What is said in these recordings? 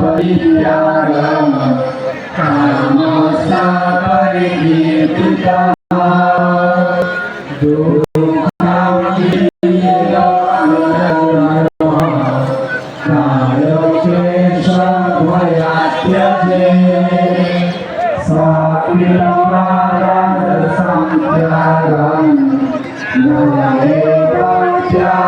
परित्यागम कामसा परिकीर्तिता Yeah.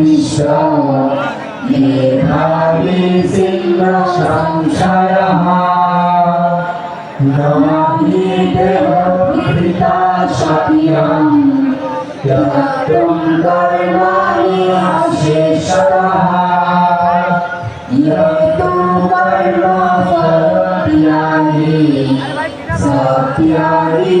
ঈশ্বর মেধাবী ছিল সংসার রমাহি দেব পিতা সত্যম তত্ত্বম কর্মাণি আশেষরः यतो कर्म सत्यानि सत्यानि